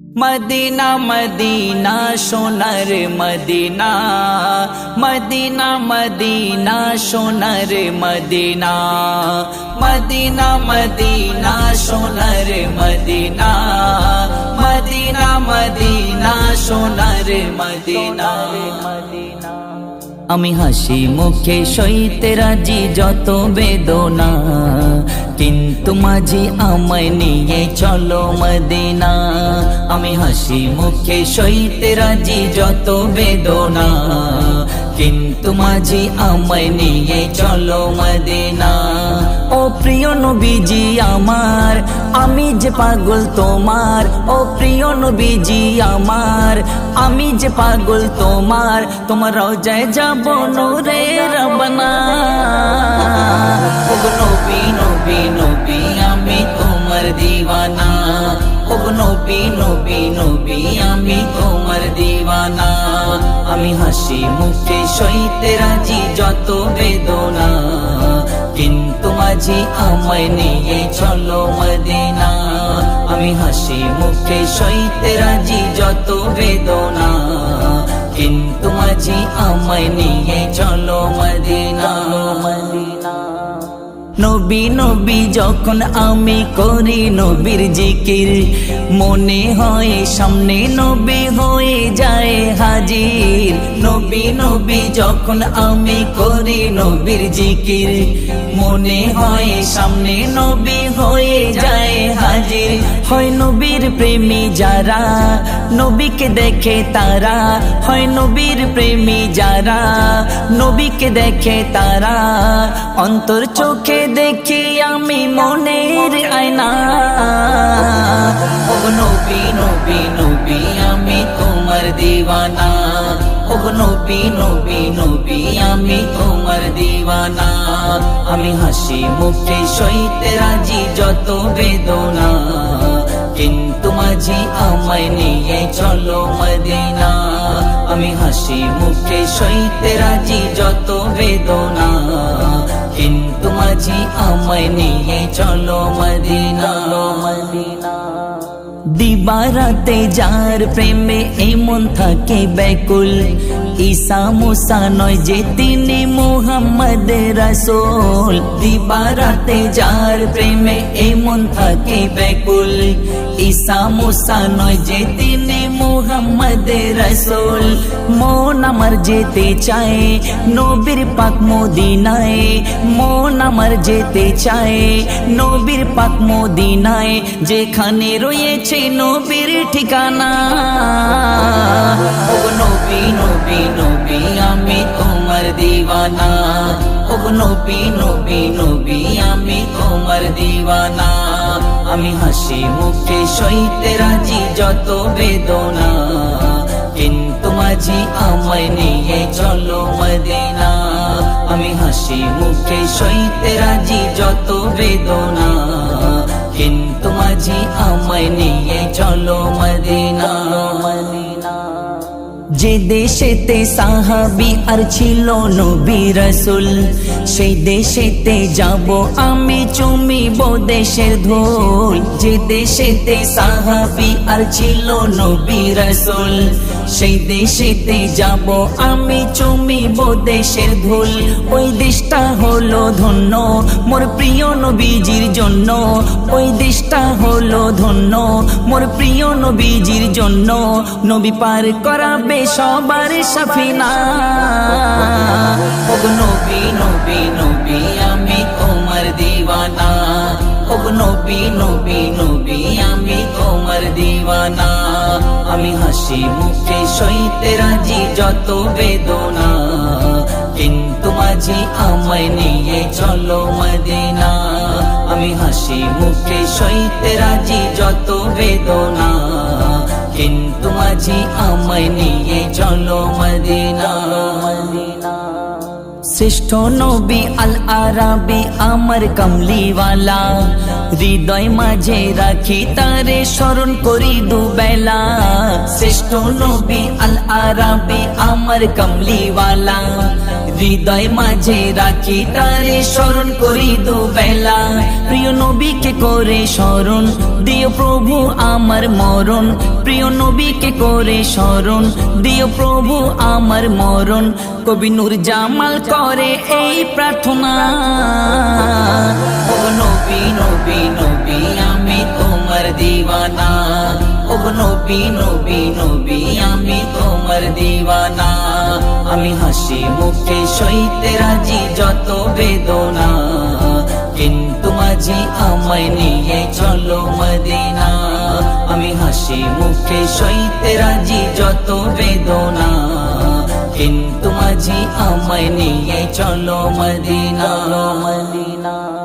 Medina Medina সোনার Medina Medina Medina সোনার Medina Medina Medina সোনার মদিনা মদিনা মদিনা সোনার মদিনা মদিনা আমি হাসি মুখে সইতে রাজি যত বেদনা, কিন্তু মাঝি আমায় নিয়ে চলো মদিনা। আমি হাসি মুখে সইতে রাজি যত বেদনা। কিন্তু মাঝি আমায় নিয়ে চলো মদিনা। ও প্রিয় নবীজি আমার, আমি যে পাগল তোমার। ও প্রিয় নবীজি আমার, আমি যে পাগল তোমার। তোমার রোজায় যাব নোরে রবনা নবী নবী নবী, আমি তোমার দিওয়ানা। ও নবী নবী নবী, আমি তোমার দিওয়ানা। আমি হাসি মুখে সইতে রাজি যত বেদনা। কিন্তু মাঝি আমায় নিয়ে চলো মদিনা। আমি হাসি মুখে সইতে রাজি যত বেদনা। কিন্তু মাঝি আমায় নিয়ে চলো মদিনা। নবী নবী, যখন আমি করি নবীর জিকির, মনে হয় সামনে নবী হয়ে যায় হাজির। নবী নবী, যখন আমি করি নবীর জিকির, মনে হয় সামনে নবী হয়ে যায় হাজির। হয় নবীর প্রেমী যারা, নবীকে দেখে তারা। হয় নবীর প্রেমী যারা, নবীকে দেখে তারা। অন্তর চোখে দেখি আমি মনের আয়না। ও নবী নবী নবী, আমি তোমার দিওয়ানা। ও নবী নবী নবী, আমি তোমার দিওয়ানা। আমি হাসি মুখে সইতে রাজি যত বেদনা। কিন্তু মাঝি আমায় নিয়ে চলো মদিনা। আমি হাসি মুখে সইতে রাজি যত বেদনা। মাঝি আমায় নিয়ে চলো মদিনা। দিবারাতে যার প্রেমে এমন থাকে ব্যাকুল। ঈসা মুসা নয় যে তিনি মোহাম্মদ রাসূল। দিবারাতে যার প্রেমে এমন থাকে ব্যাকুল। ঈসা মুসা নয় যে তিনি মোহাম্মদ রাসূল, মন আমার যেতে চায়, নবীর পাক মদিনায়। মন আমার যেতে চায়, নবীর পাক মদিনায়। যেখানে রয়েছে নবীর ঠিকানা। ও নবী নবী নবী, আমি তোমার দিওয়ানা। ও নবী নবী নবী, আমি তোমার দিওয়ানা। আমি হাসি মুখে সইতে রাজি যত বেদনা। কিন্তু মাঝি আমায় নিয়ে চলো মদিনা। আমি হাসি মুখে সইতে রাজি যত বেদনা। কিন্তু মাঝি আমায় নিয়ে চলো মদিনা। যে দেশেতে সাহাবি আর ছিল নবী রসুল, সেই দেশেতে যাব আমি চুমিব দেশের ধুল। যে দেশেতে সাহাবি আর ছিল নবী রসুল, সেই দেশেতে যাব আমি চুমিব দেশের ধুল। ওই দেশটা হলো ধন্য মোর প্রিয় নবীজির জন্য। ওই দেশটা হলো ধন্য মোর প্রিয় নবীজির জন্য। নবী পার করাবে সবার সাফিনা। ও নবী নবী নবী, আমি তোমার দিওয়ানা। ও নবী নবী নবী, আমি তোমার দিওয়ানা। আমি হাসি মুখে সইতে রাজি যত বেদনা। কিন্তু মাঝি আমায় নিয়ে চলো মদিনা। আমি হাসি মুখে সইতে রাজি যত বেদনা। কিন্তু মাঝি আমায় নিয়ে চলো মদিনা। শ্রেষ্ঠ নবী আল আরাবি আমার কামলিওয়ালা। হৃদয় মাঝে রাখি তারে স্মরণ করি দুবেলা। শ্রেষ্ঠ নবী আল আরাবি আমার কামলিওয়ালা। হৃদয় মাঝে রাখি তারে স্মরণ করি দুবেলা। প্রিয় নবীকে করে স্মরণ, দিও প্রভু আমার মরণ। প্রিয় নবীকে করে স্মরণ, দিও প্রভু আমার মরণ। কবি নূর জামাল করে এই প্রার্থনা। ও নবী নবী নবী, আমি তোমার দিওয়ানা। ও নবী নবী নবী, আমি তোমার দিওয়ানা। আমি হাসি মুখে সইতে রাজি যত বেদনা। কিন্তু মাঝি আমায় নিয়ে চলো মদিনা। আমি হাসি মুখে সইতে রাজি যত বেদনা। কিন্তু মাঝি আমায় নিয়ে চলো মদিনা। মদিনা